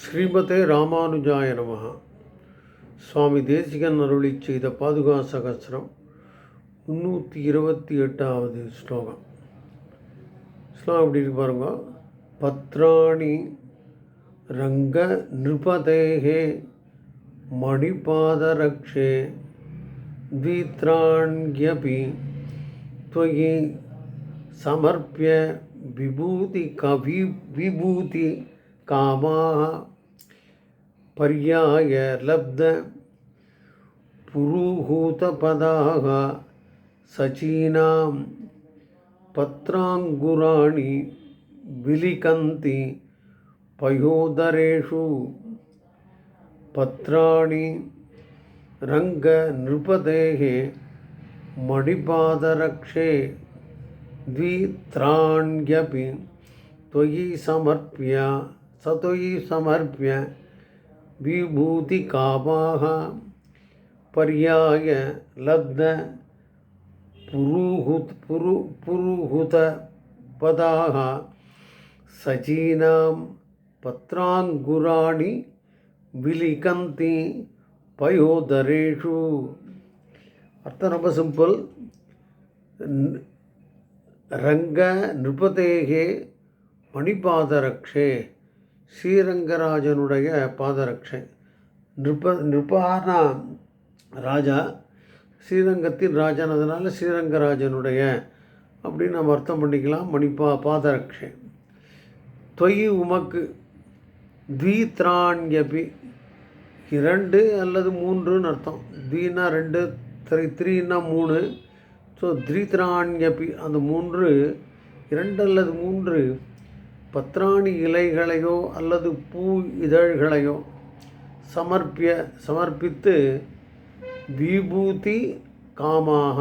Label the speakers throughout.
Speaker 1: ஸ்ரீமதே ராமானுஜாய நமः சுவாமி தேசிகன் அருளி செய்த பாதுகா சகசிரம் முந்நூற்றி இருபத்தி எட்டாவது ஸ்லோகம் ஸ்லோகம் எப்படி இருக்கு பாருங்க பத்ராணி ரங்க நிருபதேகே மணிபாதரக்ஷே द्वित्राण्यपि त्वयि समर्प्य विभूति कवि विभूति कामाः। पर्याय लब्ध पुरुहूतपदाः सचीनां पत्राङ्गुराणि विलिकन्ति पयोदरेषु पत्राणि रङ्गनृपतेः मणिपादरक्षे द्वित्राण्यपि त्वयि समर्प्य स त्वयि समर्प्य विभूतिकामाः पर्याय लब्ध पुरुहुत पुरु पुरुहुतपदाः सचीनां पत्राङ्गुराणि विलिकन्ति பயோதரேஷு அர்த்தம் ரொம்ப சிம்பிள் ந- ரங்க நிருபதேகே மணிபாதரக்ஷே ஸ்ரீரங்கராஜனுடைய பாதரட்சை. நிருப நிருபானா ராஜா ஸ்ரீரங்கத்தின் ராஜன் அதனால் ஸ்ரீரங்கராஜனுடைய அப்படின்னு நம்ம அர்த்தம் பண்ணிக்கலாம். மணிப்பா பாதரக்ஷை தொய் உமக்கு த்வீத்ராண்யபி. இரண்டு அல்லது மூன்றுன்னு அர்த்தம். த்வீனா ரெண்டு த்ரீ த்ரீனா மூணு. ஸோ த்ரீத்ராண்யபி அந்த மூன்று இரண்டு அல்லது மூன்று பத்ராணி இலைகளையோ அல்லது பூ இதழ்களையோ சமர்ப்பிய சமர்ப்பித்து விபூதி காமாக.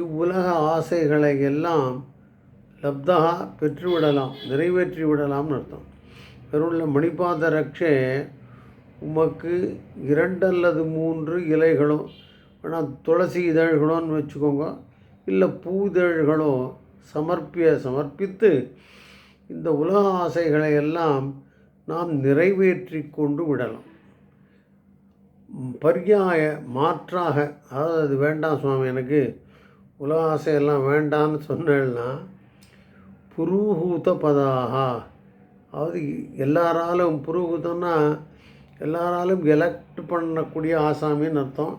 Speaker 1: இவ்வுலக ஆசைகளை எல்லாம் லப்தகா பெற்றுவிடலாம் நிறைவேற்றி விடலாம்னு அர்த்தம். பெருள்ள மணிபாத ரக்ஷே உமக்கு இரண்டு அல்லது மூன்று இலைகளோ ஆனால் துளசி இதழ்களோன்னு வச்சுக்கோங்க இல்லை பூ இதழ்களோ சமர்ப்பிய சமர்ப்பித்து இந்த உலக ஆசைகளை எல்லாம் நாம் நிறைவேற்றி கொண்டு விடலாம். பர்யாய மாற்றாக அதாவது அது வேண்டாம் சுவாமி எனக்கு உலக ஆசையெல்லாம் வேண்டான்னு சொன்னேன்னா புருகூத பதாகா அதாவது எல்லாராலும் புருகூதம்னா எல்லாராலும் எலக்ட் பண்ணக்கூடிய ஆசாமின்னு அர்த்தம்.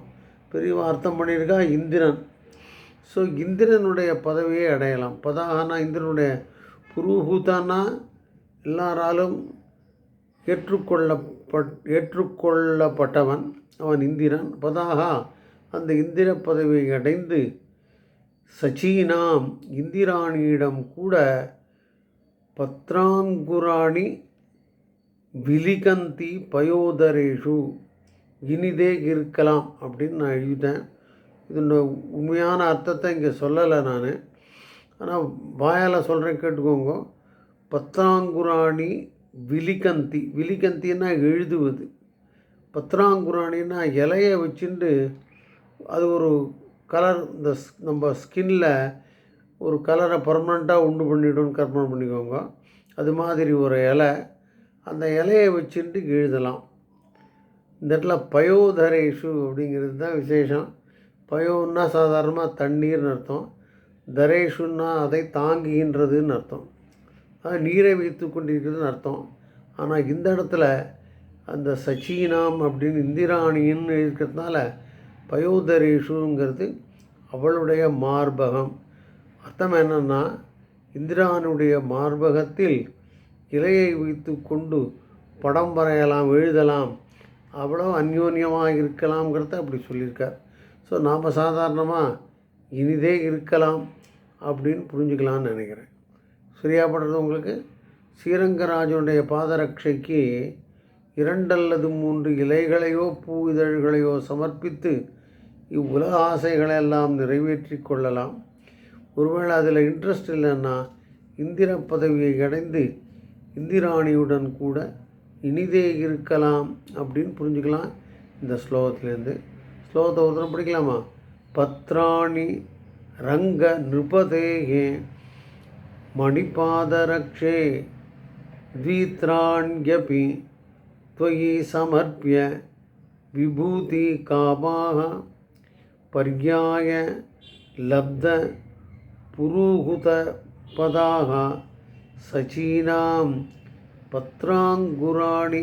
Speaker 1: பெரியவா அர்த்தம் பண்ணியிருக்கா இந்திரன். ஸோ இந்திரனுடைய பதவியை அடையலாம். பதாகனா இந்திரனுடைய புருஹூதானா எல்லாராலும் ஏற்றுக்கொள்ளப்பட் ஏற்றுக்கொள்ளப்பட்டவன் அவன் இந்திரன். பதாகா அந்த இந்திர பதவியை அடைந்து சச்சீனாம் இந்திராணியிடம் கூட பத்ராங்குராணி விலிகந்தி பயோதரேஷு இனிதே இருக்கலாம் அப்படின்னு நான் எழுதிட்டேன். இதனோட உண்மையான அர்த்தத்தை இங்கே சொல்லலை நான். ஆனால் வாயால் சொல்கிறேன் கேட்டுக்கோங்க. பத்ராங்குராணி விலிகந்தி. விலிகந்தின்னா எழுதுவது. பத்ராங்குராணின்னா இலையை வச்சுட்டு அது ஒரு கலர் இந்த ஸ்- நம்ம ஸ்கின்னில் ஒரு கலரை பர்மனெண்ட்டாக உண்டு பண்ணிடும்னு கற்பனை பண்ணிக்கோங்க. அது மாதிரி ஒரு இலை. அந்த இலையை வச்சுட்டு எழுதலாம். இந்த இடத்துல பயோதரேஷு அப்படிங்கிறது தான் விசேஷம். பயோன்னா சாதாரணமாக தண்ணீர்னு அர்த்தம். தரேஷுன்னா அதை தாங்குகின்றதுன்னு அர்த்தம். அது நீரை வைத்து கொண்டிருக்கிறதுன்னு அர்த்தம். ஆனால் இந்த இடத்துல அந்த சச்சீனாம் அப்படின்னு இந்திராணின்னு இருக்கிறதுனால பயோதரேஷுங்கிறது அவளுடைய மார்பகம். அர்த்தம் என்னென்னா இந்திரானுடைய மார்பகத்தில் இலையை வைத்து கொண்டு படம் வரையலாம் எழுதலாம். அவ்வளோ அந்யோன்யமாக இருக்கலாம்ங்கிறத அப்படி சொல்லியிருக்கார். ஸோ நாம் சாதாரணமாக இனிதே இருக்கலாம் அப்படின்னு புரிஞ்சுக்கலாம்னு நினைக்கிறேன். சரியாப்படுறது உங்களுக்கு? ஸ்ரீரங்கராஜனுடைய பாதரட்சைக்கு இரண்டல்லது மூன்று இலைகளையோ பூ இதழ்களையோ சமர்ப்பித்து இவ்வுலக ஆசைகளை எல்லாம் நிறைவேற்றி கொள்ளலாம். ஒருவேளை அதில் இன்ட்ரெஸ்ட் இல்லைன்னா இந்திர பதவியை அடைந்து இந்திராணியுடன் கூட இனிதே இருக்கலாம் அப்படின்னு புரிஞ்சுக்கலாம் இந்த ஸ்லோகத்துலேருந்து. ஸ்லோகத்தை ஒருத்தரம் படிக்கலாமா? पत्राणि रंग रङ्गनृपतेः मणिपादरक्षे द्वित्राण्यपि त्वयि समर्प्य विभूति कामाः पर्याय लब्ध पुरुहूत पदाः सचीनां पत्राङ्गुराणि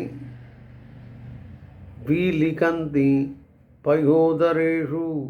Speaker 1: विलिखन्ति पयोदरेषु।